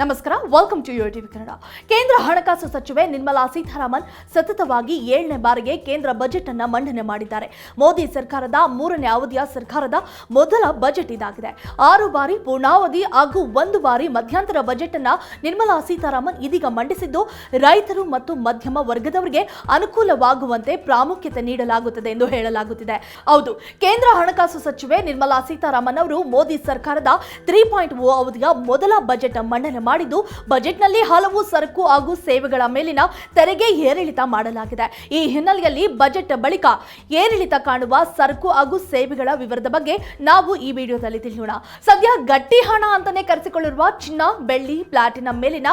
ನಮಸ್ಕಾರ welcome to TV Kannada. ಕೇಂದ್ರ ಹಣಕಾಸು ಸಚಿವೆ ನಿರ್ಮಲಾ ಸೀತಾರಾಮನ್ ಸತತವಾಗಿ ಏಳನೇ ಬಾರಿಗೆ ಕೇಂದ್ರ ಬಜೆಟ್ ಅನ್ನು ಮಂಡನೆ ಮಾಡಿದ್ದಾರೆ. ಮೋದಿ ಸರ್ಕಾರದ ಮೂರನೇ ಅವಧಿಯ ಸರ್ಕಾರದ ಮೊದಲ ಬಜೆಟ್ ಇದಾಗಿದೆ. ಆರು ಬಾರಿ ಪೂರ್ಣಾವಧಿ ಹಾಗೂ ಒಂದು ಬಾರಿ ಮಧ್ಯಂತರ ಬಜೆಟ್ ಅನ್ನ ನಿರ್ಮಲಾ ಸೀತಾರಾಮನ್ ಇದೀಗ ಮಂಡಿಸಿದ್ದು, ರೈತರು ಮತ್ತು ಮಧ್ಯಮ ವರ್ಗದವರಿಗೆ ಅನುಕೂಲವಾಗುವಂತೆ ಪ್ರಾಮುಖ್ಯತೆ ನೀಡಲಾಗುತ್ತದೆ ಎಂದು ಹೇಳಲಾಗುತ್ತಿದೆ. ಹೌದು, ಕೇಂದ್ರ ಹಣಕಾಸು ಸಚಿವೆ ನಿರ್ಮಲಾ ಸೀತಾರಾಮನ್ ಅವರು ಮೋದಿ ಸರ್ಕಾರದ ತ್ರೀ ಪಾಯಿಂಟ್ ಓ ಅವಧಿಯ ಮೊದಲ ಬಜೆಟ್ ಮಂಡನೆ ಮಾಡಿದ್ದು ಬಜೆಟ್ನಲ್ಲಿ ಹಲವು ಸರಕು ಹಾಗೂ ಸೇವೆಗಳ ಮೇಲಿನ ತೆರಿಗೆ ಏರಿಳಿತ ಮಾಡಲಾಗಿದೆ. ಈ ಹಿನ್ನೆಲೆಯಲ್ಲಿ ಬಜೆಟ್ ಬಳಿಕ ಏರಿಳಿತ ಕಾಣುವ ಸರಕು ಹಾಗೂ ಸೇವೆಗಳ ವಿವರದ ಬಗ್ಗೆ ನಾವು ಈ ವಿಡಿಯೋದಲ್ಲಿ ತಿಳಿಯೋಣ. ಸದ್ಯ ಗಟ್ಟಿ ಹಣ ಅಂತಾನೆ ಕರೆಸಿಕೊಳ್ಳಿರುವ ಚಿನ್ನ, ಬೆಳ್ಳಿ, ಪ್ಲಾಟಿನಂ ಮೇಲಿನ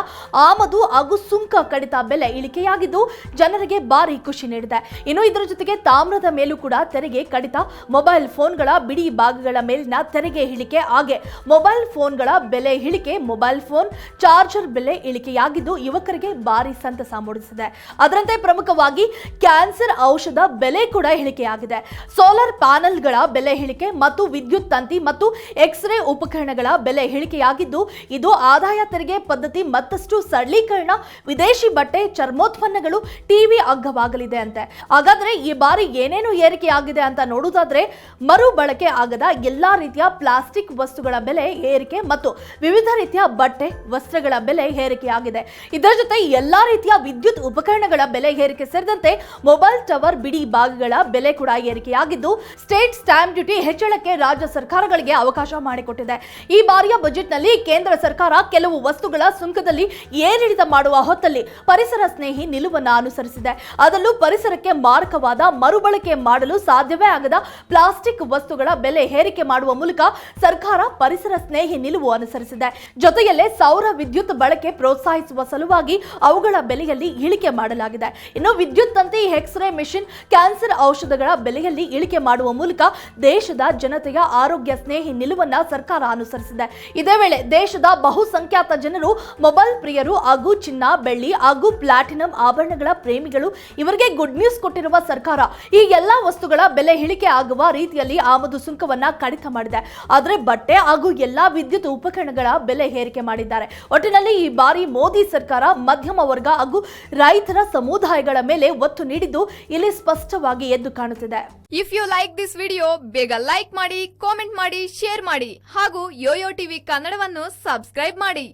ಆಮದು ಹಾಗೂ ಸುಂಕ ಕಡಿತ ಬೆಲೆ ಇಳಿಕೆಯಾಗಿದ್ದು ಜನರಿಗೆ ಭಾರಿ ಖುಷಿ ನೀಡಿದೆ. ಇನ್ನು ಇದರ ಜೊತೆಗೆ ತಾಮ್ರದ ಮೇಲೂ ಕೂಡ ತೆರಿಗೆ ಕಡಿತ, ಮೊಬೈಲ್ ಫೋನ್ಗಳ ಬಿಡಿ ಭಾಗಗಳ ಮೇಲಿನ ತೆರಿಗೆ ಇಳಿಕೆ ಹಾಗೆ ಮೊಬೈಲ್ ಫೋನ್ಗಳ ಬೆಲೆ ಇಳಿಕೆ, ಮೊಬೈಲ್ ಫೋನ್ ಚಾರ್ಜರ್ ಬೆಲೆ ಇಳಿಕೆಯಾಗಿದ್ದು ಯುವಕರಿಗೆ ಭಾರಿ ಸಂತಸ ಮೂಡಿಸಿದೆ. ಅದರಂತೆ ಪ್ರಮುಖವಾಗಿ ಕ್ಯಾನ್ಸರ್ ಔಷಧ ಬೆಲೆ ಕೂಡ ಇಳಿಕೆಯಾಗಿದೆ. ಸೋಲಾರ್ ಪ್ಯಾನೆಲ್ಗಳ ಬೆಲೆ ಇಳಿಕೆ ಮತ್ತು ವಿದ್ಯುತ್ ತಂತಿ ಮತ್ತು ಎಕ್ಸ್ರೇ ಉಪಕರಣಗಳ ಬೆಲೆ ಇಳಿಕೆಯಾಗಿದ್ದು, ಇದು ಆದಾಯ ತೆರಿಗೆ ಪದ್ಧತಿ ಮತ್ತಷ್ಟು ಸರಳೀಕರಣ, ವಿದೇಶಿ ಬಟ್ಟೆ, ಚರ್ಮೋತ್ಪನ್ನಗಳು, ಟಿವಿ ಅಗ್ಗವಾಗಲಿದೆ ಅಂತೆ. ಹಾಗಾದ್ರೆ ಈ ಬಾರಿ ಏನೇನು ಏರಿಕೆಯಾಗಿದೆ ಅಂತ ನೋಡುವುದಾದ್ರೆ, ಮರು ಬಳಕೆ ಆಗದ ಎಲ್ಲಾ ರೀತಿಯ ಪ್ಲಾಸ್ಟಿಕ್ ವಸ್ತುಗಳ ಬೆಲೆ ಏರಿಕೆ ಮತ್ತು ವಿವಿಧ ರೀತಿಯ ಬಟ್ಟೆ ವಸ್ತ್ರಗಳ ಬೆಲೆ ಏರಿಕೆಯಾಗಿದೆ. ಇದರ ಜೊತೆ ಎಲ್ಲಾ ರೀತಿಯ ವಿದ್ಯುತ್ ಉಪಕರಣಗಳ ಬೆಲೆ ಏರಿಕೆ ಸೇರಿದಂತೆ ಮೊಬೈಲ್ ಟವರ್, ಬಿಡಿ ಭಾಗಗಳ ಬೆಲೆ ಕೂಡ ಏರಿಕೆಯಾಗಿದ್ದು, ಸ್ಟೇಟ್ ಸ್ಟಾಂಪ್ ಡ್ಯೂಟಿ ಹೆಚ್ಚಳಕ್ಕೆ ರಾಜ್ಯ ಸರ್ಕಾರಗಳಿಗೆ ಅವಕಾಶ ಮಾಡಿಕೊಟ್ಟಿದೆ. ಈ ಬಾರಿಯ ಬಜೆಟ್ನಲ್ಲಿ ಕೇಂದ್ರ ಸರ್ಕಾರ ಕೆಲವು ವಸ್ತುಗಳ ಸುಂಕದಲ್ಲಿ ಏರಿಳಿತ ಮಾಡುವ ಹೊತ್ತಲ್ಲಿ ಪರಿಸರ ಸ್ನೇಹಿ ನಿಲುವನ್ನು ಅನುಸರಿಸಿದೆ. ಅದರಲ್ಲೂ ಪರಿಸರಕ್ಕೆ ಮಾರಕವಾದ ಮರುಬಳಕೆ ಮಾಡಲು ಸಾಧ್ಯವೇ ಆಗದ ಪ್ಲಾಸ್ಟಿಕ್ ವಸ್ತುಗಳ ಬೆಲೆ ಏರಿಕೆ ಮಾಡುವ ಮೂಲಕ ಸರ್ಕಾರ ಪರಿಸರ ಸ್ನೇಹಿ ನಿಲುವು ಅನುಸರಿಸಿದೆ. ಜೊತೆಯಲ್ಲೇ ಸೌರ ವಿದ್ಯುತ್ ಬಳಕೆ ಪ್ರೋತ್ಸಾಹಿಸುವ ಸಲುವಾಗಿ ಅವುಗಳ ಬೆಲೆಯಲ್ಲಿ ಇಳಿಕೆ ಮಾಡಲಾಗಿದೆ. ಇನ್ನು ವಿದ್ಯುತ್ ತಂತಿ ಎಕ್ಸ್ರೇ ಮಿಷಿನ್ ಕ್ಯಾನ್ಸರ್ ಔಷಧಗಳ ಬೆಲೆಯಲ್ಲಿ ಇಳಿಕೆ ಮಾಡುವ ಮೂಲಕ ದೇಶದ ಜನತೆಯ ಆರೋಗ್ಯ, ಸ್ನೇಹಿ ನಿಲುವನ್ನ ಸರ್ಕಾರ ಅನುಸರಿಸಿದೆ. ಇದೇ ವೇಳೆ ದೇಶದ ಬಹುಸಂಖ್ಯಾತ ಜನರು ಮೊಬೈಲ್ ಪ್ರಿಯರು ಹಾಗೂ ಚಿನ್ನ, ಬೆಳ್ಳಿ ಹಾಗೂ ಪ್ಲಾಟಿನಂ ಆಭರಣಗಳ ಪ್ರೇಮಿಗಳು ಇವರಿಗೆ ಗುಡ್ ನ್ಯೂಸ್ ಕೊಟ್ಟಿರುವ ಸರ್ಕಾರ ಈ ಎಲ್ಲಾ ವಸ್ತುಗಳ ಬೆಲೆ ಇಳಿಕೆ ಆಗುವ ರೀತಿಯಲ್ಲಿ ಆಮದು ಸುಂಕವನ್ನ ಕಡಿತ ಮಾಡಿದೆ. ಆದರೆ ಬಟ್ಟೆ ಹಾಗೂ ಎಲ್ಲಾ ವಿದ್ಯುತ್ ಉಪಕರಣಗಳ ಬೆಲೆ ಏರಿಕೆ ಮಾಡಿದ್ದಾರೆ ಒಟ್ಟಿನಲ್ಲಿ ಈ ಬಾರಿ ಮೋದಿ ಸರ್ಕಾರ ಮಧ್ಯಮ ವರ್ಗ ಹಾಗೂ ರೈತರ ಸಮುದಾಯಗಳ ಮೇಲೆ ಒತ್ತು ನೀಡಿದ್ದು ಇಲ್ಲಿ ಸ್ಪಷ್ಟವಾಗಿ ಎದ್ದು ಕಾಣುತ್ತಿದೆ. If you like this video ಬೇಗ ಲೈಕ್ ಮಾಡಿ ಕಾಮೆಂಟ್ ಮಾಡಿ ಶೇರ್ ಮಾಡಿ ಹಾಗೂ ಯೋಯೋ ಟಿವಿ ಕನ್ನಡವನ್ನು ಸಬ್ಸ್ಕ್ರೈಬ್ ಮಾಡಿ.